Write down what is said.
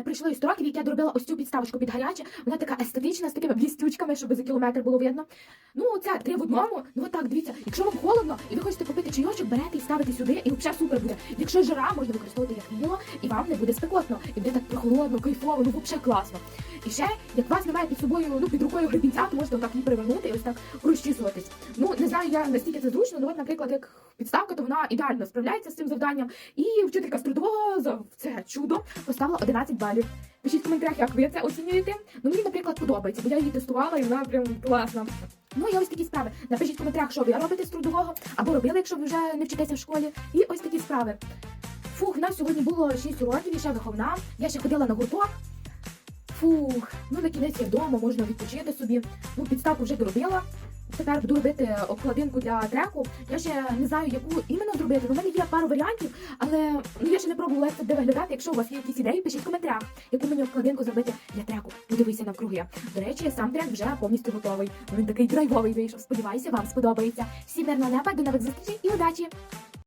Не пройшло і 100 років, як я доробила ось цю підставочку під гаряче. Вона така естетична, з такими блістючками, щоб за кілометр було видно. Ну, це три в одному. Ну отак, дивіться, якщо вам холодно і ви хочете попити чайочок, берете і ставите сюди, і взагалі супер буде. Якщо жара, можна використовувати як віно, і вам не буде спекотно. І буде так прохолодно, кайфово, ну взагалі класно. І ще, як вас немає під собою, ну під рукою гребінця, то можете отак її перевернути і ось так розчісуватись. Ну не знаю я настільки це зручно, ну от, наприклад, як підставка, то вона ідеально справляється з цим завданням. І вчителька з трудового за це чудо поставила 11 балів. Пишіть в коментарях, як ви це оцінюєте. Ну мені, наприклад, подобається, бо я її тестувала і вона прям класна. Ну і ось такі справи. Напишіть в коментарях, що ви робите з трудового, або робили, якщо ви вже не вчитеся в школі. І ось такі справи. Фух, в нас сьогодні було 6 уроків, і ще виховна. Я ще ходила на гурток. Фух, ну на кінець я вдома, можна відпочити собі. Ну, підставку вже доробила. Тепер буду робити обкладинку для треку. Я ще не знаю, яку іменно зробити. У мене є пару варіантів, але ну, я ще не пробувала, це буде виглядати. Якщо у вас є якісь ідеї, пишіть в коментарях, яку мені обкладинку зробити для треку. Подивися навкруги. До речі, сам трек вже повністю готовий. Він такий драйвовий вийшов. Сподіваюся, вам сподобається. Всім мирного неба, до нових зустрічей і удачі!